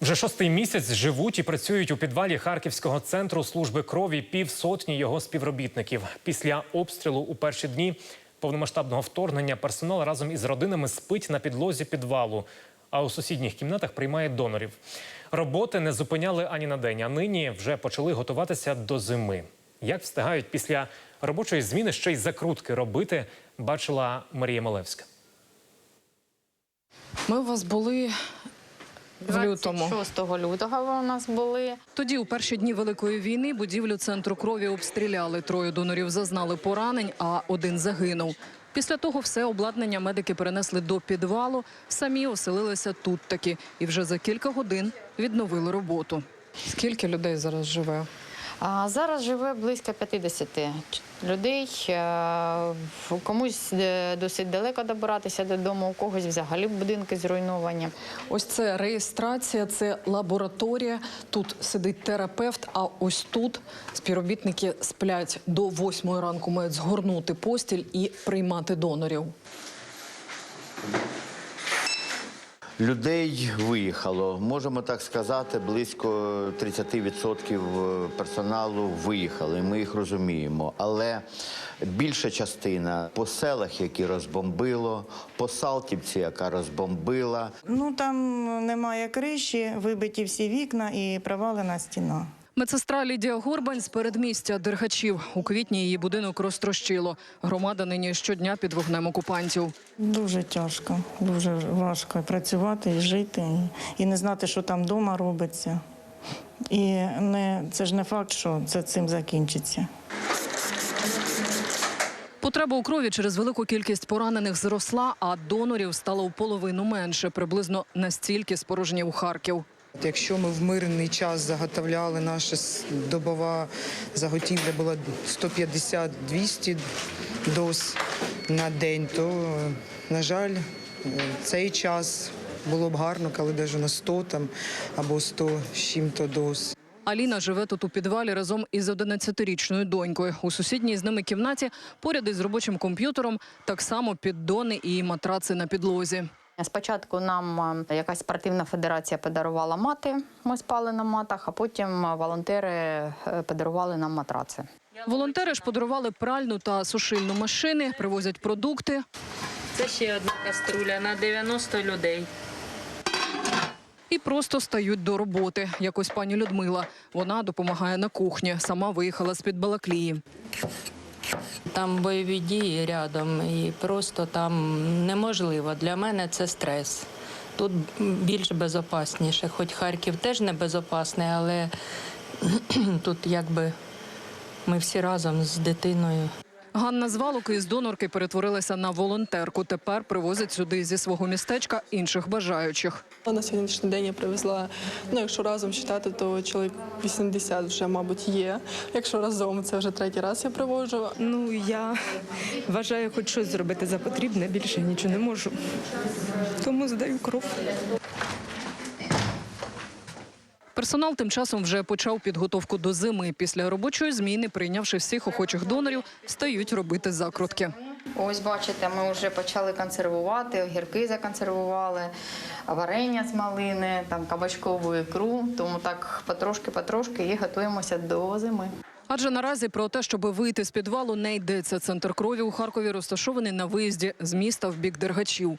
Вже шостий місяць живуть і працюють у підвалі Харківського центру служби крові півсотні його співробітників. Після обстрілу у перші дні повномасштабного вторгнення персонал разом із родинами спить на підлозі підвалу, а у сусідніх кімнатах приймає донорів. Роботи не зупиняли ані на день, а нині вже почали готуватися до зими. Як встигають після робочої зміни ще й закрутки робити, бачила Марія Малевська. Ми у вас були в лютому. 26 лютого ви у нас були. Тоді, у перші дні великої війни, будівлю центру крові обстріляли. Троє донорів зазнали поранень, а один загинув. Після того все обладнання медики перенесли до підвалу. Самі оселилися тут таки і вже за кілька годин відновили роботу. Скільки людей зараз живе? Зараз живе близько 50 людей. Е, Комусь е, досить далеко добиратися додому, у когось взагалі будинки зруйновані. Ось це реєстрація, це лабораторія. Тут сидить терапевт. А ось тут співробітники сплять до восьмої ранку, мають згорнути постіль і приймати донорів. Людей виїхало, можемо так сказати, близько 30% персоналу виїхали. Ми їх розуміємо. Але більша частина по селах, які розбомбило, по Салтівці, яка розбомбила. Ну там немає криші, вибиті всі вікна і провалена стіна. Медсестра Лідія Горбань з передмістя Дерхачів. У квітні її будинок розтрощило. Громада нині щодня під вогнем окупантів. Дуже тяжко, дуже важко працювати і жити, і, не знати, що там вдома робиться. І не, це ж не факт, що це цим закінчиться. Потреба у крові через велику кількість поранених зросла, а донорів стало у половину менше, приблизно настільки спорожнів у Харків. Якщо ми в мирний час заготовляли, наша добова заготівля була 150-200 доз на день, то, на жаль, цей час було б гарно, коли навіть на 100 там, або 100 з чим-то доз. Аліна живе тут у підвалі разом із 11-річною донькою. У сусідній з ними кімнаті поряд із робочим комп'ютером так само піддони і матраци на підлозі. Спочатку нам е, якась спортивна федерація подарувала мати. Ми спали на матах, а потім волонтери е, подарували нам матраци. Волонтери ж подарували пральну та сушильну машини, привозять продукти. Це ще одна каструля на 90 людей. І просто стають до роботи. Якось пані Людмила. Вона допомагає на кухні. Сама виїхала з під Балаклії. Там бойові дії рядом, і просто там неможливо. Для мене це стрес. Тут більш безопасніше. Хоч Харків теж не безопасний, але тут якби ми всі разом з дитиною. Ганна з Валуки із донорки перетворилася на волонтерку. Тепер привозить сюди зі свого містечка інших бажаючих. На сьогоднішній день я привезла, ну якщо разом вважати, то чоловік 80 вже, мабуть, є. Якщо разом, це вже третій раз я привожу. Ну я вважаю, хоч щось зробити за потрібне, більше нічого не можу. Тому здаю кров. Персонал тим часом вже почав підготовку до зими. Після робочої зміни, прийнявши всіх охочих донорів, стають робити закрутки. Ось бачите, ми вже почали консервувати, огірки законсервували, варення з малини, там кабачкову ікру. Тому так потрошки-потрошки і готуємося до зими. Адже наразі про те, щоб вийти з підвалу, не йдеться. Центр крові у Харкові розташований на виїзді з міста в бік Дергачів.